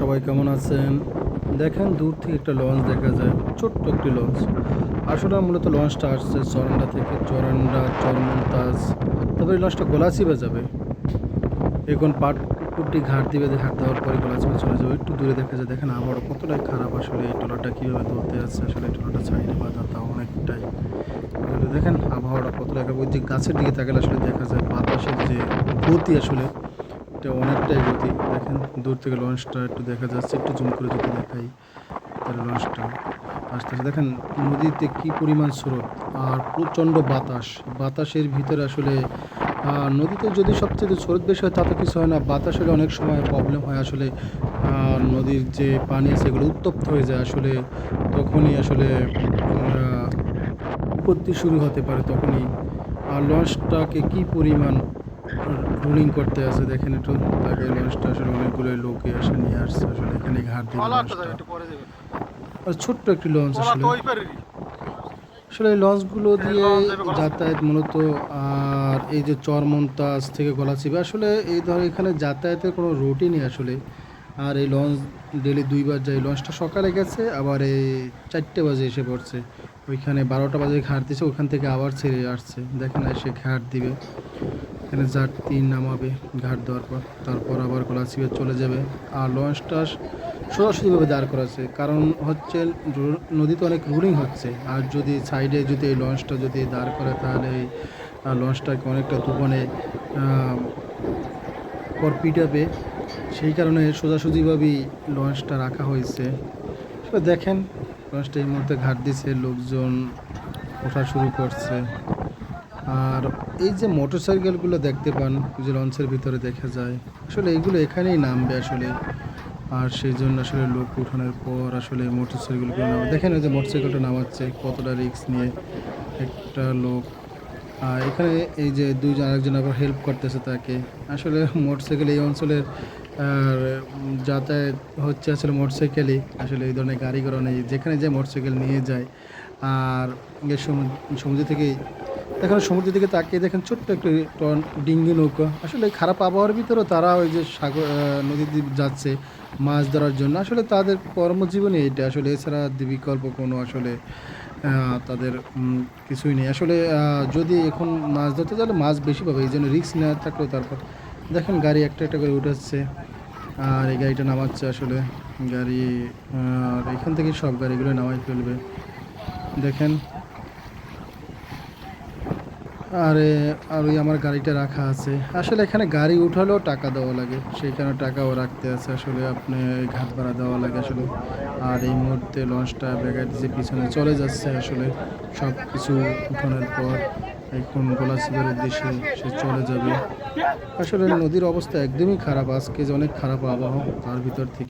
সবাই কেমন আছেন? দেখেন দূর থেকে একটা লঞ্চ দেখা যায়, ছোট্ট একটি লঞ্চ আসলে মূলত লঞ্চটা আসছে চরান্ডা থেকে চরান্ডা চরমন্তাজ তারপরে লঞ্চটা গোলাচিবে যাবে। এখন পাট কুটি ঘাট দিবে ঘাট দেওয়ার পরে গোলাচিবে চলে যাবে। একটু দূরে দেখা যায়, দেখেন আবার কতটাই খারাপ আসলে এই টলাটা কীভাবে ধরতে যাচ্ছে। আসলে এই ট্রলারটা সাইডে বাধা তা অনেকটাই। দেখেন আবহাওয়াটা কতটা খারাপ ওই যে গাছের দিকে তাকালে আসলে দেখা যায় বাতাসের যে গতি আসলে এটা অনেকটাই গতি। দেখেন, দূর থেকে লঞ্চটা একটু দেখা যাচ্ছে, একটু জুম করে যদি দেখাই, তাহলে লঞ্চটা আস্তে আস্তে। দেখেন, নদীতে কি পরিমাণ স্রোত আর প্রচণ্ড বাতাস। বাতাসের ভিতরে আসলে নদীতে যদি সবচেয়ে স্রোত বেশি হয় তাতে কিছু হয় না। বাতাস হলে অনেক সময় প্রবলেম হয় আসলে নদীর যে পানি আছে, এগুলো উত্তপ্ত হয়ে যায় আসলে, তখনই আসলে বিপত্তি শুরু হতে পারে তখনই। আর লঞ্চটাকে কী পরিমাণ রুলিং করতে আছে দেখেন একটু তাকে লঞ্চটা আসলে অনেকগুলো লোকে আসে নিয়ে আসছে আসলে এখানে ঘাট দিয়ে ছোট্ট একটি লঞ্চ আসলে। আসলে এই লঞ্চগুলো দিয়ে যাতায়াত মূলত আর এই যে চরমন্তাজ থেকে গলাচিবে আসলে এই ধর এখানে যাতায়াতের কোনো রুটই নেই আসলে। আর এই লঞ্চ ডেলি দুইবার যায় লঞ্চটা সকালে গেছে আবার এই চারটে বাজে এসে পড়ছে। ওইখানে বারোটা বাজে ঘাট দিছে ওখান থেকে আবার ছেড়ে আসছে। দেখেন এসে ঘাট দিবে। এখানে যাত্রী নামাবে ঘাট দেওয়ার পর। তারপর আবার গলাচিবে চলে যাবে। আর লঞ্চটা সোজাসুজিভাবে দাঁড় করাছে কারণ হচ্ছে নদীতে অনেক রুলিং হচ্ছে। আর যদি সাইডে যদি এই লঞ্চটা যদি দাঁড় করে, তাহলে এই লঞ্চটাকে অনেকটা তুফানে পর পিটাবে। সেই কারণে সোজাসুজিভাবেই লঞ্চটা রাখা হয়েছে। দেখেন, লঞ্চটা এই মুহূর্তে ঘাট দিছে লোকজন ওঠা শুরু করছে। আর এই যে মোটরসাইকেলগুলো দেখতে পান যে লঞ্চের ভিতরে দেখা যায়, আসলে এইগুলো এখানেই নামবে আসলে। আর সেই জন্য আসলে লোক উঠানোর পর আসলে মোটরসাইকেলগুলো নামবে। দেখেন ওই যে মোটরসাইকেলটা নামাচ্ছে, কতটা রিস্ক নিয়ে একটা লোক। আর এখানে এই যে দুজন আরেকজন আবার হেল্প করতেছে তাকে। আসলে মোটর মোটরসাইকেল এই অঞ্চলের, আর যাতায়াত হচ্ছে আসলে মোটর মোটরসাইকেলই। আসলে এই ধরনের গাড়ি ঘোড়া নেই, যেখানে যে মোটরসাইকেল নিয়ে যায়। আর সমু- সমুদ্র থেকে দেখেন সমুদ্রের দিকে তাকিয়ে দেখেন ছোট্ট একটি ডিঙ্গি নৌকা। আসলে খারাপ আবহাওয়ার ভিতরেও তারা ওই যে সাগর আহ, নদী যাচ্ছে মাছ ধরার জন্য। আসলে তাদের কর্মজীবনে এটা আসলে এছাড়া বিকল্প কোনো আসলে তাদের কিছুই নেই। আসলে যদি এখন মাছ ধরতে তাহলে মাছ বেশি পাবে এই জন্য রিস্ক না থাকলেও তারপর দেখেন গাড়ি একটা একটা করে উঠাচ্ছে আর এই গাড়িটা নামাচ্ছে আসলে। গাড়ি আর এখান থেকে সব গাড়িগুলো নামাই ফেলবে। দেখেন আর আর ওই আমার গাড়িটা রাখা আছে। আসলে এখানে গাড়ি উঠালেও টাকা দেওয়া লাগে। কারণে টাকাও রাখতে আছে। আসলে আপনি ঘাট ভাড়া দেওয়া লাগে আসলে। আর এই মুহূর্তে লঞ্চটা বেগার যে পিছনে চলে যাচ্ছে আসলে। সব কিছু উঠানোর পর এখন গোলাচিবের উদ্দেশ্যে সে চলে যাবে। আসলে নদীর অবস্থা একদমই খারাপ। আজকে যে অনেক খারাপ আবহাওয়া, তার ভিতর থেকে